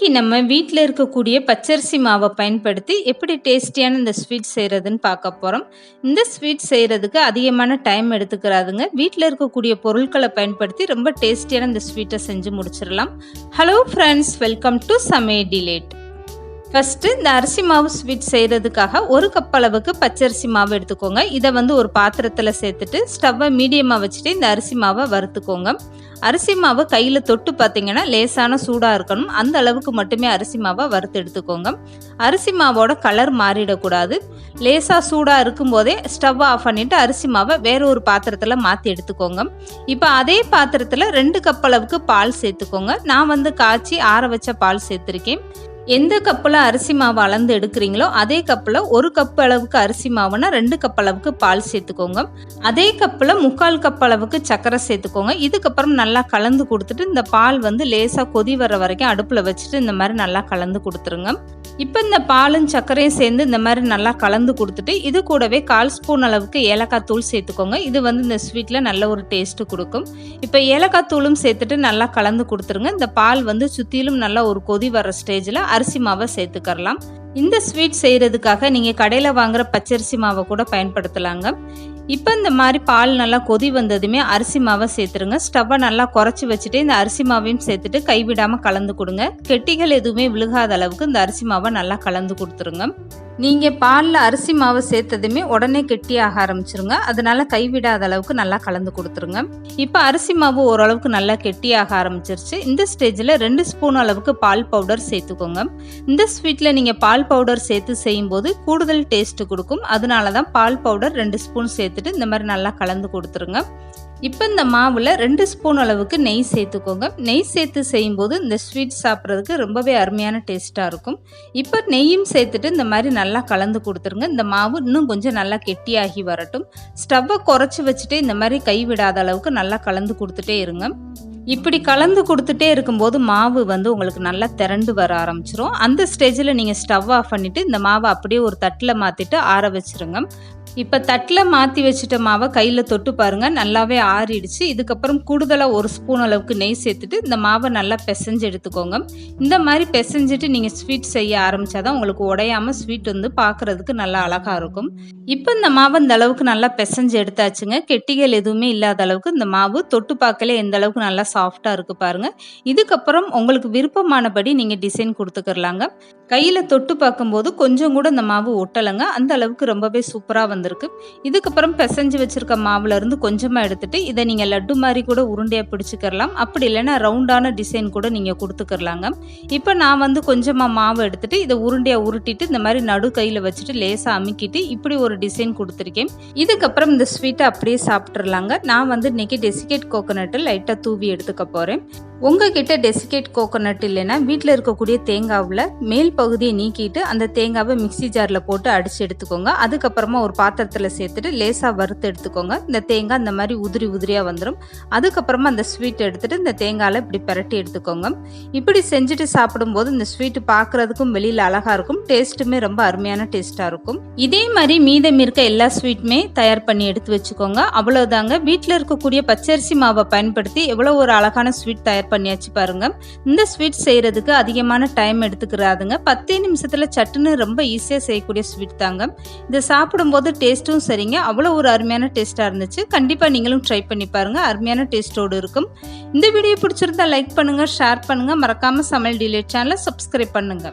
நம்ம வீட்டில் இருக்கக்கூடிய பச்சரிசி மாவை பயன்படுத்தி எப்படி டேஸ்டியான இந்த ஸ்வீட் செய்கிறதுன்னு பார்க்க போகிறோம் இந்த ஸ்வீட் செய்கிறதுக்கு அதிகமான டைம் எடுத்துக்கிறாதுங்க. வீட்டில் இருக்கக்கூடிய பொருட்களை பயன்படுத்தி ரொம்ப டேஸ்டியான இந்த ஸ்வீட்டை செஞ்சு முடிச்சிடலாம். ஹலோ ஃப்ரெண்ட்ஸ் வெல்கம் டு சமே டிலேட் ஃபஸ்ட்டு இந்த அரிசி மாவு ஸ்வீட் செய்கிறதுக்காக ஒரு கப் அளவுக்கு பச்சரிசி மாவு எடுத்துக்கோங்க. இதை வந்து ஒரு பாத்திரத்தில் சேர்த்துட்டு ஸ்டவ்வை மீடியமாக வச்சுட்டு இந்த அரிசி மாவை வறுத்துக்கோங்க. அரிசி மாவை கையில் தொட்டு பார்த்தீங்கன்னா லேசான சூடாக இருக்கணும். அந்த அளவுக்கு மட்டுமே அரிசி மாவை வறுத்து எடுத்துக்கோங்க. அரிசி மாவோட கலர் மாறிடக்கூடாது. லேசாக சூடாக இருக்கும்போதே ஸ்டவ் ஆஃப் பண்ணிவிட்டு அரிசி மாவை வேற ஒரு பாத்திரத்தில் மாற்றி எடுத்துக்கோங்க. இப்போ அதே பாத்திரத்தில் ரெண்டு கப் அளவுக்கு பால் சேர்த்துக்கோங்க. நான் வந்து காய்ச்சி ஆற வச்ச பால் சேர்த்துருக்கேன். எந்த கப்பில் அரிசி மாவு அளந்து எடுக்கிறீங்களோ அதே கப்பில் ஒரு கப் அளவுக்கு அரிசி மாவுனா ரெண்டு கப் அளவுக்கு பால் சேர்த்துக்கோங்க. அதே கப்பில் முக்கால் கப் அளவுக்கு சர்க்கரை சேர்த்துக்கோங்க. இதுக்கப்புறம் நல்லா கலந்து கொடுத்துட்டு இந்த பால் வந்து லேசாக கொதி வர வரைக்கும் அடுப்பில் வச்சுட்டு இந்த மாதிரி நல்லா கலந்து கொடுத்துருங்க. இப்போ இந்த பாலும் சர்க்கரையும் சேர்ந்து இந்த மாதிரி நல்லா கலந்து கொடுத்துட்டு இது கூடவே கால் ஸ்பூன் அளவுக்கு ஏலக்காய் தூள் சேர்த்துக்கோங்க. இது வந்து இந்த ஸ்வீட்டில் நல்ல ஒரு டேஸ்ட்டு கொடுக்கும். இப்போ ஏலக்காய் தூளும் சேர்த்துட்டு நல்லா கலந்து கொடுத்துருங்க. இந்த பால் வந்து சுற்றிலும் நல்லா ஒரு கொதி வர ஸ்டேஜில் அரிசி மாவை சேர்த்துக்கரலாம். இந்த ஸ்வீட் செய்கிறதுக்காக நீங்கள் கடையில் வாங்குகிற பச்சரிசி மாவை கூட பயன்படுத்தலாங்க. இப்போ இந்த மாதிரி பால் நல்லா கொதி வந்ததுமே அரிசி மாவை சேர்த்துருங்க. ஸ்டவ்வை நல்லா குறைச்சி வச்சுட்டு இந்த அரிசி மாவையும் சேர்த்துட்டு கைவிடாமல் கலந்து கொடுங்க. கெட்டிகள் எதுவுமே விழுகாத அளவுக்கு இந்த அரிசி மாவை நல்லா கலந்து கொடுத்துருங்க. நீங்கள் பாலில் அரிசி மாவை சேர்த்ததுமே உடனே கெட்டியாக ஆரம்பிச்சிருங்க. அதனால கைவிடாத அளவுக்கு நல்லா கலந்து கொடுத்துருங்க. இப்போ அரிசி மாவு ஓரளவுக்கு நல்லா கெட்டியாக ஆரம்பிச்சிருச்சு. இந்த ஸ்டேஜில் ரெண்டு ஸ்பூன் அளவுக்கு பால் பவுடர் சேர்த்துக்கோங்க. இந்த ஸ்வீட்டில் நீங்கள் பால் பவுடர் சேர்த்து செய்யும்போது கூடுதல் டேஸ்ட்டு கொடுக்கும். அதனால தான் பால் பவுடர் ரெண்டு ஸ்பூன் சேர்த்துட்டு இந்த மாதிரி நல்லா கலந்து கொடுத்துருங்க. இப்போ இந்த மாவில் ரெண்டு ஸ்பூன் அளவுக்கு நெய் சேர்த்துக்கோங்க. நெய் சேர்த்து செய்யும்போது இந்த ஸ்வீட் சாப்பிட்றதுக்கு ரொம்பவே அருமையான டேஸ்ட்டாக இருக்கும். இப்போ நெய்யும் சேர்த்துட்டு இந்த மாதிரி நல்லா கலந்து கொடுத்துருங்க. இந்த மாவு இன்னும் கொஞ்சம் நல்லா கெட்டியாகி வரட்டும். ஸ்டவ்வை குறைச்சி வச்சுட்டு இந்த மாதிரி கைவிடாத அளவுக்கு நல்லா கலந்து கொடுத்துட்டே இருங்க. இப்படி கலந்து கொடுத்துட்டே இருக்கும்போது மாவு வந்து உங்களுக்கு நல்லா திரண்டு வர ஆரம்பிச்சிரும். அந்த ஸ்டேஜில் நீங்கள் ஸ்டவ் ஆஃப் பண்ணிவிட்டு இந்த மாவை அப்படியே ஒரு தட்டில் மாற்றிட்டு ஆற வச்சுருங்க. இப்போ தட்டில் மாற்றி வச்சுட்ட மாவை கையில் தொட்டு பாருங்கள் நல்லாவே ஆறிடுச்சு. இதுக்கப்புறம் கூடுதலாக ஒரு ஸ்பூன் அளவுக்கு நெய் சேர்த்துட்டு இந்த மாவை நல்லா பிசைஞ்சு எடுத்துக்கோங்க. இந்த மாதிரி பிசைஞ்சிட்டு நீங்கள் ஸ்வீட் செய்ய ஆரம்பித்தா தான் உங்களுக்கு உடையாமல் ஸ்வீட் வந்து பார்க்குறதுக்கு நல்லா அழகாக இருக்கும். இப்போ இந்த மாவை இந்த அளவுக்கு நல்லா பிசைஞ்சு எடுத்தாச்சுங்க. கெட்டிகள் எதுவுமே இல்லாத அளவுக்கு இந்த மாவு தொட்டு பார்க்கல எந்த அளவுக்கு நல்லா சாஃப்டாக இருக்குது பாருங்கள் இதுக்கப்புறம் உங்களுக்கு விருப்பமானபடி நீங்கள் டிசைன் கொடுத்துக்கிறலாங்க. கையில் தொட்டு பார்க்கும்போது கொஞ்சம் கூட இந்த மாவு ஒட்டலைங்க. அந்த அளவுக்கு ரொம்பவே சூப்பராக வந்து வந்திருக்கு. இதுக்கப்புறம் பிசைஞ்சு வச்சுருக்க மாவுல இருந்து கொஞ்சமாக எடுத்துட்டு இதை நீங்கள் லட்டு மாதிரி கூட உருண்டையாக பிடிச்சிக்கிறலாம். அப்படி இல்லைன்னா ரவுண்டான டிசைன் கூட நீங்கள் கொடுத்துக்கிறலாங்க. இப்போ நான் வந்து கொஞ்சமாக மாவு எடுத்துட்டு இதை உருண்டையாக உருட்டிட்டு இந்த மாதிரி நடு கையில் வச்சுட்டு லேசாக அமுக்கிட்டு இப்படி ஒரு டிசைன் கொடுத்துருக்கேன். இதுக்கப்புறம் இந்த ஸ்வீட்டை அப்படியே சாப்பிட்றலாங்க நான் வந்து இன்னைக்கு டெசிகேட் கோகோனட்டு லைட்டாக தூவி எடுத்துக்க போகிறேன் உங்ககிட்ட டெசிகேட் கோகோனட் இல்லைன்னா வீட்டில் இருக்கக்கூடிய தேங்காவில் மேல் பகுதியை நீக்கிட்டு அந்த தேங்காவை மிக்சி ஜாரில் போட்டு அடித்து எடுத்துக்கோங்க. அதுக்கப்புறமா ஒரு பாத்திரத்தில் சேர்த்துட்டு லேசாக வறுத்து எடுத்துக்கோங்க. இந்த தேங்காய் இந்த மாதிரி உதிரி உதிரியாக வந்துடும் அதுக்கப்புறமா அந்த ஸ்வீட் எடுத்துட்டு இந்த தேங்காயில் இப்படி பரட்டி எடுத்துக்கோங்க. இப்படி செஞ்சுட்டு சாப்பிடும்போது இந்த ஸ்வீட் பார்க்குறதுக்கும் வெளியில் அழகாக இருக்கும். டேஸ்ட்டுமே ரொம்ப அருமையான டேஸ்ட்டாக இருக்கும். இதே மாதிரி மீதம் இருக்க எல்லா ஸ்வீட்டுமே தயார் பண்ணி எடுத்து வச்சுக்கோங்க. அவ்வளோதாங்க வீட்டில் இருக்கக்கூடிய பச்சரிசி மாவை பயன்படுத்தி எவ்வளோ ஒரு அழகான ஸ்வீட் தயார் பண்ணியாச்சு பாருங்க. இந்த ஸ்வீட் செய்யறதுக்கு அதிகமான டைம் எடுத்துக்கிறாதுங்க. பத்தே நிமிஷத்துல சட்டுன்னு ரொம்ப ஈஸியாக செய்யக்கூடிய ஸ்வீட் தாங்க. இதை சாப்பிடும்போது டேஸ்ட்டும் சரிங்க. அவ்வளோ ஒரு அருமையான டேஸ்ட்டாக இருந்துச்சு. கண்டிப்பாக நீங்களும் ட்ரை பண்ணி பாருங்க. அருமையான டேஸ்ட்டோடு இருக்கும். இந்த வீடியோ பிடிச்சிருந்தா லைக் பண்ணுங்க ஷேர் பண்ணுங்க. மறக்காம சமையல் டிலேட் சேனலை சப்ஸ்கிரைப் பண்ணுங்க.